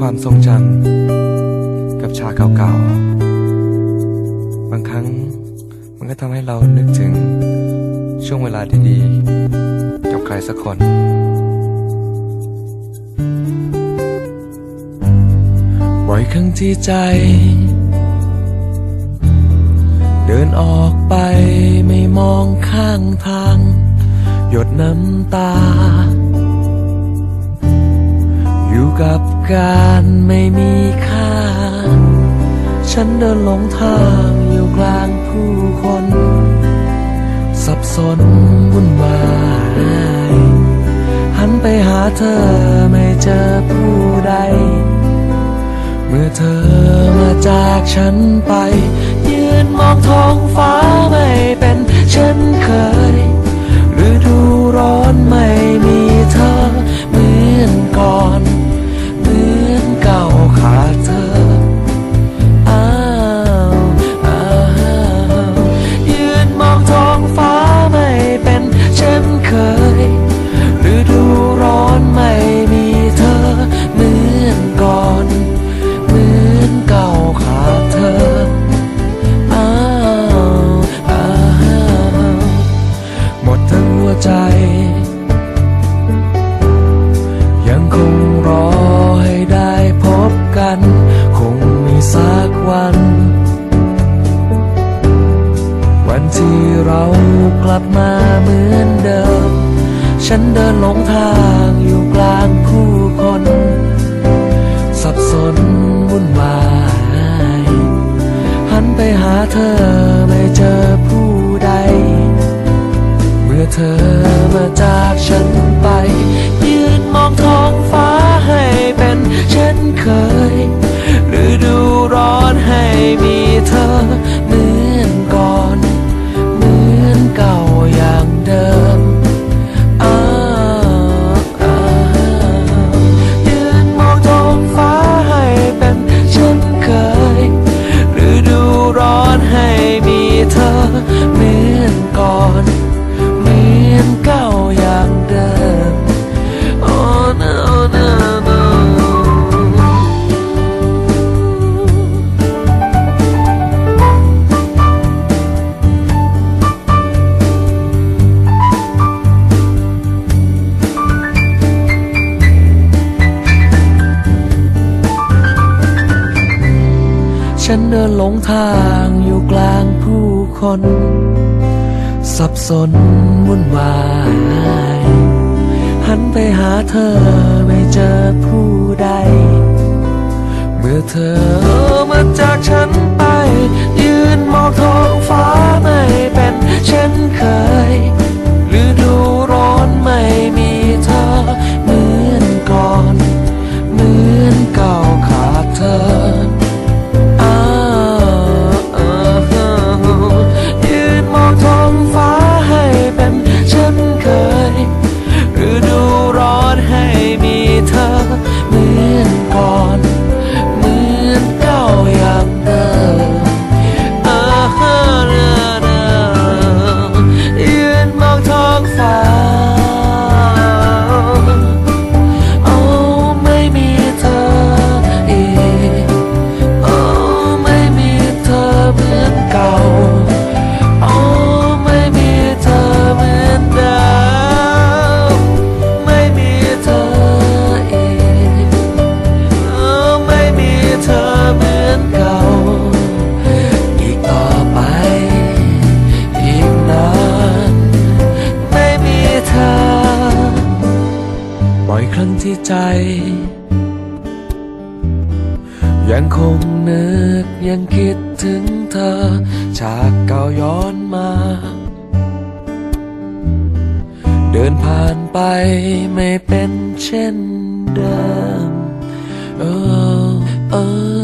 ความทรงจำกับฉากเก่าๆ บางครั้งมันก็ทำให้เรานึกถึงช่วงเวลาดีๆ กับใครสักคน บ่อยครั้งที่ใจ เดินออกไปไม่มองข้างทาง หยดน้ำตา กับการไม่มีค่า ฉันเดินหลงทางอยู่กลางผู้คน สับสนวุ่นวายหันไปหาเธอไม่เจอผู้ใด เมื่อเธอมาจากฉันไป ยืนมองท้องฟ้าไม่เป็นเช่นเคย สักวัน วันที่เรากลับมาเหมือนเดิม ฉันเดินหลงทางอยู่กลางผู้คน สับสนวุ่นวายหันไปหาเธอไม่เจอผู้ใด เมื่อเธอมาจากฉันไป ยืนมองท้อ ฉันเดินหลงทางอยู่กลางผู้คน สับสนวุ่นวายหันไปหาเธอไม่เจอผู้ใด เมื่อเธอมาจากฉันไป ยืนมองท้องฟ้า อยครั้งที่ใจ ยังคงนึกยังคิดถึงเธอ ฉากเก่าย้อนมา เดินผ่านไปไม่เป็นเช่นเดิม เออเออ